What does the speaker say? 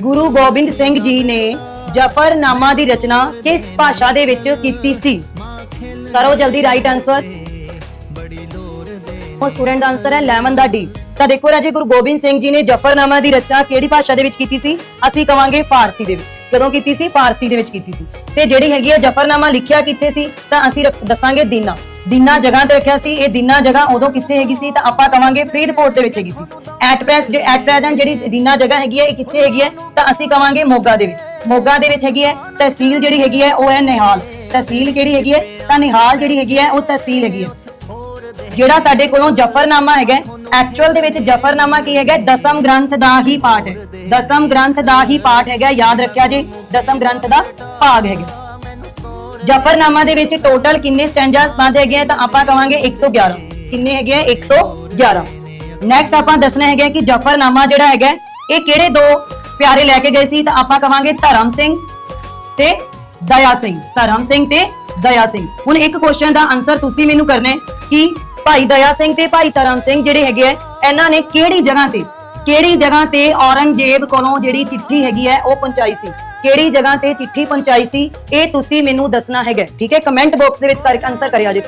ਗੁਰੂ ਗੋਬਿੰਦ ਸਿੰਘ ਜੀ ਨੇ ਜਫਰਨਾਮਾ ਦੀ ਰਚਨਾ ਕਿਸ ਭਾਸ਼ਾ ਦੇ ਵਿੱਚ ਕੀਤੀ ਸੀ? ਕਰੋ ਜਲਦੀ ਰਾਈਟ ਆਨਸਰ ਉਹ ਸਟੂਡੈਂਟ ਦਾ ਆਨਸਰ ਹੈ ਲੈਮਨ ਦਾ ਡੀ। ਤਾਂ ਦੇਖੋ ਰਾਜੇ, ਗੁਰੂ ਗੋਬਿੰਦ ਸਿੰਘ ਜੀ ਨੇ ਜਫਰਨਾਮਾ ਦੀ ਰਚਨਾ ਕਿਹੜੀ ਭਾਸ਼ਾ ਦੇ ਵਿੱਚ ਕੀਤੀ ਸੀ? ਅਸੀਂ ਕਵਾਂਗੇ ਫਾਰਸੀ ਦੇ ਵਿੱਚ। ਕਦੋਂ ਕੀਤੀ ਸੀ? ਫਾਰਸੀ ਦੇ ਵਿੱਚ ਕੀਤੀ ਸੀ। ਤੇ ਜਿਹੜੀ ਹੈਗੀ ਹੈ ਜਫਰਨਾਮਾ ਲਿਖਿਆ ਕਿੱਥੇ ਸੀ? ਤਾਂ ਅਸੀਂ ਦੱਸਾਂਗੇ ਦੀਨਾ। ਦੀਨਾ ਜਗ੍ਹਾ ਤੇ ਰੱਖਿਆ ਸੀ, ਇਹ ਦੀਨਾ ਜਗ੍ਹਾ ਉਦੋਂ ਕਿੱਥੇ ਹੈਗੀ ਸੀ, ਤਾਂ ਆਪਾਂ ਕਵਾਂਗੇ ਫਰੀਦਕੋਟ ਦੇ ਵਿੱਚ ਹੈਗੀ ਸੀ। ਐਟ ਪ੍ਰੈਸ ਐਟ ਪ੍ਰੈਜ਼ੈਂਟ ਜਿਹੜੀ ਦੀਨਾ ਜਗ੍ਹਾ ਹੈਗੀ ਹੈ, ਇਹ ਕਿੱਥੇ ਹੈਗੀ ਹੈ, ਤਾਂ ਅਸੀਂ ਕਵਾਂਗੇ ਮੋਗਾ ਦੇ ਵਿੱਚ। ਮੋਗਾ ਦੇ ਵਿੱਚ ਹੈਗੀ ਹੈ, ਤਹਿਸੀਲ ਜਿਹੜੀ ਹੈਗੀ ਹੈ, ਉਹ ਹੈ ਨਿਹਾਲ। ਤਹਿਸੀਲ ਕਿਹੜੀ ਹੈਗੀ ਹੈ, ਤਾਂ ਨਿਹਾਲ ਜਿਹੜੀ ਹੈਗੀ ਹੈ, ਉਹ ਤਹਿਸੀਲ ਹੈਗੀ ਹੈ। ਜਿਹੜਾ ਸਾਡੇ ਕੋਲੋਂ ਜਫਰਨਾਮਾ ਹੈਗਾ ਐਕਚੁਅਲ ਦੇ ਵਿੱਚ ਜਫਰਨਾਮਾ ਕੀ ਹੈਗਾ ਦਸਮ ਗ੍ਰੰਥ ਦਾ ਹੀ ਪਾਠ ਹੈ। ਦਸਮ ਗ੍ਰੰਥ ਦਾ ਹੀ ਪਾਠ ਹੈਗਾ ਯਾਦ ਰੱਖਿਆ ਜੀ, ਦਸਮ ਗ੍ਰੰਥ ਦਾ ਭਾਗ ਹੈਗਾ ਜਫਰਨਾਮਾ ਦੇ ਵਿੱਚ ਟੋਟਲ ਕਿੰਨੇ ਸਟੈਂਜਾਸ ਬੰਦ ਹੈਗੇ ਆ, ਤਾਂ ਆਪਾਂ ਕਵਾਂਗੇ 111 ਕਿੰਨੇ ਹੈਗੇ ਆ? 111 ਨੈਕਸਟ ਆਪਾਂ ਦੱਸਣਾ ਹੈਗਾ ਕਿ ਜਫਰਨਾਮਾ ਜਿਹੜਾ ਹੈਗਾ, ਇਹ ਕਿਹੜੇ ਦੋ ਪਿਆਰੇ ਲੈ ਕੇ ਗਏ ਸੀ? ਤਾਂ ਆਪਾਂ ਕਵਾਂਗੇ ਧਰਮ ਸਿੰਘ ਤੇ ਦਇਆ ਸਿੰਘ। ਧਰਮ ਸਿੰਘ ਤੇ ਦਇਆ ਸਿੰਘ। ਹੁਣ ਇੱਕ ਕੁਐਸਚਨ ਦਾ ਆਨਸਰ ਤੁਸੀਂ ਮੈਨੂੰ ਕਰਨਾ ਹੈ ਕਿ ਭਾਈ ਦਇਆ ਸਿੰਘ ਤੇ ਭਾਈ ਧਰਮ ਸਿੰਘ ਜਿਹੜੇ ਹੈਗੇ ਆ, ਇਹਨਾਂ ਨੇ ਕਿਹੜੀ ਜਗ੍ਹਾ ਤੇ ਕਿਹੜੀ ਜਗ੍ਹਾ ਤੇ ਔਰੰਗਜ਼ੇਬ ਕੋਲੋਂ ਜਿਹੜੀ ਚਿੱਠੀ ਹੈਗੀ ਹੈ, ਉਹ ਪਹੁੰਚਾਈ ਸੀ? ਕਿਹੜੀ ਜਗ੍ਹਾ ਤੇ ਚਿੱਠੀ ਪਹੁੰਚਾਈ ਸੀ? ਇਹ ਤੁਸੀਂ ਮੈਨੂੰ ਦੱਸਣਾ ਹੈਗਾ। ਠੀਕ ਹੈ? ਕਮੈਂਟ ਬਾਕਸ ਦੇ ਵਿੱਚ ਕਰਕੇ ਆਨਸਰ ਕਰਿਆ ਜੇ